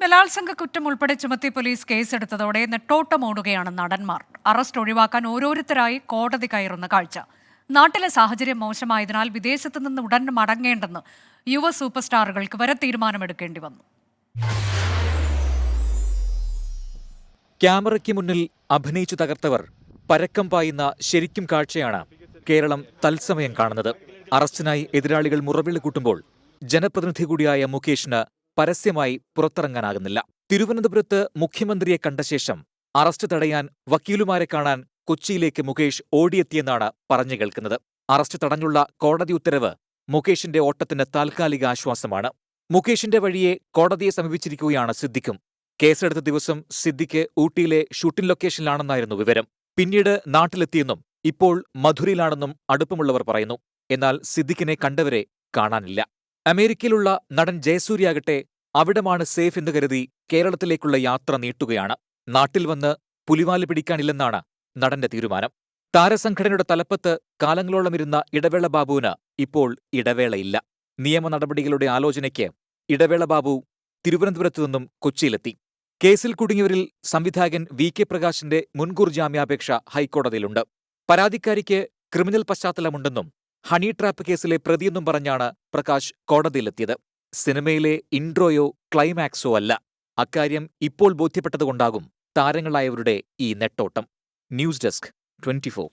ബലാത്സംഗ കുറ്റം ഉൾപ്പെടെ ചുമത്തി പോലീസ് കേസെടുത്തതോടെ നെട്ടോട്ടമോടുകയാണ് നടന്മാർ. അറസ്റ്റ് ഒഴിവാക്കാൻ ഓരോരുത്തരായി കോടതി കയറുന്ന കാഴ്ച. നാട്ടിലെ സാഹചര്യം മോശമായതിനാൽ വിദേശത്ത് നിന്ന് ഉടൻ മടങ്ങേണ്ടെന്ന് യുവ സൂപ്പർ സ്റ്റാറുകൾക്ക് വരെ തീരുമാനമെടുക്കേണ്ടി വന്നു. ക്യാമറയ്ക്ക് മുന്നിൽ അഭിനയിച്ചു തകർത്തവർ പരക്കം പായുന്ന ശരിക്കും കാഴ്ചയാണ് കേരളം തത്സമയം കാണുന്നത്. അറസ്റ്റിനായി എതിരാളികൾ മുറവിളി കൂട്ടുമ്പോൾ ജനപ്രതിനിധി കൂടിയായ മുകേഷിന് പരസ്യമായി പുറത്തിറങ്ങാനാകുന്നില്ല. തിരുവനന്തപുരത്ത് മുഖ്യമന്ത്രിയെ കണ്ട ശേഷം അറസ്റ്റ് തടയാൻ വക്കീലുമാരെ കാണാൻ കൊച്ചിയിലേക്ക് മുകേഷ് ഓടിയെത്തിയെന്നാണ് പറഞ്ഞു കേൾക്കുന്നത്. അറസ്റ്റ് തടഞ്ഞുള്ള കോടതി ഉത്തരവ് മുകേഷിന്റെ ഓട്ടത്തിന് താൽക്കാലിക ആശ്വാസമാണ്. മുകേഷിന്റെ വഴിയെ കോടതിയെ സമീപിച്ചിരിക്കുകയാണ് സിദ്ദിഖും. കേസെടുത്ത ദിവസം സിദ്ദിഖ് ഊട്ടിയിലെ ഷൂട്ടിംഗ് ലൊക്കേഷനിലാണെന്നായിരുന്നു വിവരം. പിന്നീട് നാട്ടിലെത്തിയെന്നും ഇപ്പോൾ മധുരയിലാണെന്നും അടുപ്പമുള്ളവർ പറയുന്നു. എന്നാൽ സിദ്ദിഖിനെ കണ്ടവരെ കാണാനില്ല. അമേരിക്കയിലുള്ള നടൻ ജയസൂര്യാകട്ടെ അവിടമാണ് സേഫ് എന്ന് കരുതി കേരളത്തിലേക്കുള്ള യാത്ര നീട്ടുകയാണ്. നാട്ടിൽ വന്ന് പുലിവാൽ പിടിക്കാനില്ലെന്നാണ് നടന്റെ തീരുമാനം. താരസംഘടനയുടെ തലപ്പത്ത് കാലങ്ങളോളം ഇരുന്ന ഇടവേള ബാബുവിന് ഇപ്പോൾ ഇടവേളയില്ല. നിയമ നടപടികളുടെ ആലോചനയ്ക്ക് ഇടവേള ബാബു തിരുവനന്തപുരത്തു നിന്നും കൊച്ചിയിലെത്തി. കേസിൽ കുടുങ്ങിയവരിൽ സംവിധായകൻ വി കെ പ്രകാശിന്റെ മുൻകൂർ ജാമ്യാപേക്ഷ ഹൈക്കോടതിയിലുണ്ട്. പരാതിക്കാരിക്ക് ക്രിമിനൽ പശ്ചാത്തലമുണ്ടെന്നും ഹണി ട്രാപ്പ് കേസിലെ പ്രതിയെന്നും പറഞ്ഞാണ് പ്രകാശ് കോടതിയിലെത്തിയത്. സിനിമയിലെ ഇൻട്രോയോ ക്ലൈമാക്സോ അല്ല. അക്കാര്യം ഇപ്പോൾ ബോധ്യപ്പെട്ടതുകൊണ്ടാകും താരങ്ങളായവരുടെ ഈ നെട്ടോട്ടം. News desk twenty four